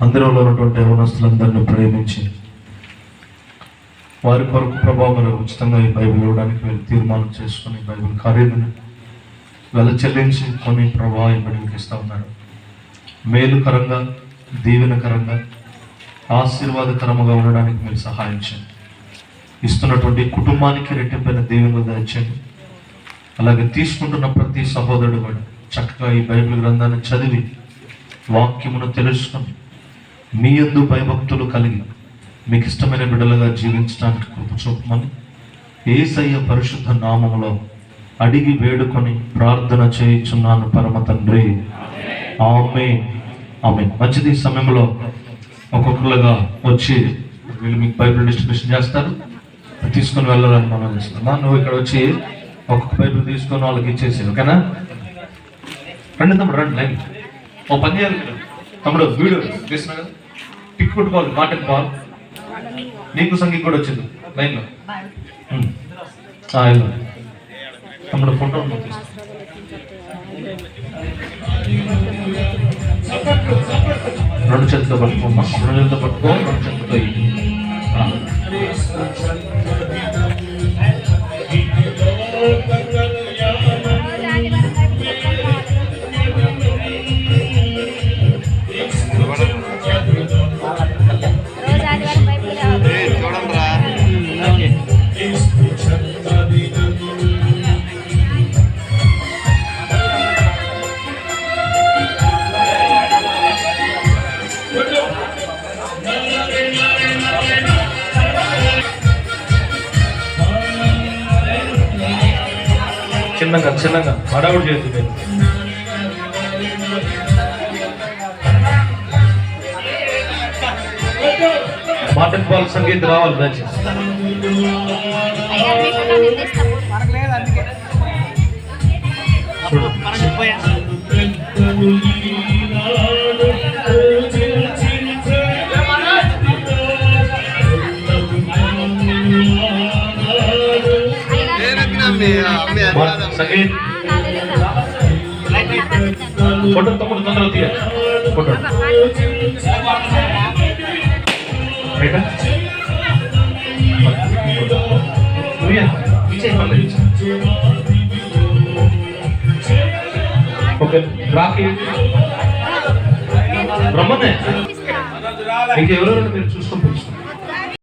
మందిరంలో ఉన్నటువంటి యవనస్తులందరినీ ప్రేమించి వారి కొరకు ప్రభావం ఉచితంగా ఈ బైబిల్ ఇవ్వడానికి వీళ్ళు తీర్మానం చేసుకుని బైబిల్ ఖరీదుని వెల చెల్లించి కొన్ని ప్రభావం ఇవ్వడానికి ఇస్తూ ఉన్నారు. మేలుకరంగా దీవెనకరంగా ఆశీర్వాదకరముగా ఉండడానికి మీరు సహాయించండి ఇస్తున్నటువంటి కుటుంబానికి రెట్టింపైన దీవెనలు దాచండి అలాగే తీసుకుంటున్న ప్రతి సహోదరుడు కూడా చక్కగా ఈ బైబిల్ గ్రంథాన్ని చదివి వాక్యమును తెలుసుకొని మీ యందు భయభక్తులు కలిగి మీకు ఇష్టమైన బిడ్డలుగా జీవించడానికి కృప చూపమని ఏసయ్య పరిశుద్ధ నామములో అడిగి వేడుకొని ప్రార్థన చేయించున్నాను పరమ తండ్రి. ఆమె ఆమె మంచిది సమయంలో ఒక్కొక్కరుగా వచ్చి వీళ్ళు మీకు బైబిల్ డిస్ట్రిబ్యూషన్ చేస్తారు. తీసుకొని వెళ్ళాలని మనం చేస్తామా నువ్వు ఇక్కడ వచ్చి ఒక్కొక్క బైబిల్ తీసుకొని వాళ్ళకి ఇచ్చేసి ఓకేనా? రండి తమ్ముడు రండి లైన్ ఓ పని చేయాలి తమ్ముడు వీడియో తీస్తున్నా కదా టిక్ కొట్టుకోవాలి మాటకి బాల్. నీకు సంగీతం కూడా వచ్చింది. లైన్లో. ఉమ్. తమ్ముడు ఫోటో రెండు చేతులతో పట్టుకోమ్మా. రెండు చేతులతో పట్టుకో రెండు చేతులతో చిన్నగా చిన్నగా. హడావుడు చేయొద్దు మీరు. మాటన్ బాల్ సంగీత్ రావాలి దయచేసి. చూడు. అమ్మ మా- సంగీత్ ఫోటో తమ్ముడు తొందరగా తీయ ఫోటో రైటా నువ్వే ఇచ్చే పర్లేదు ఇచ్చే ఓకే రాకి. రమ్మనే. ఇంకెవరెవరు మీరు చూసుకుంటారు?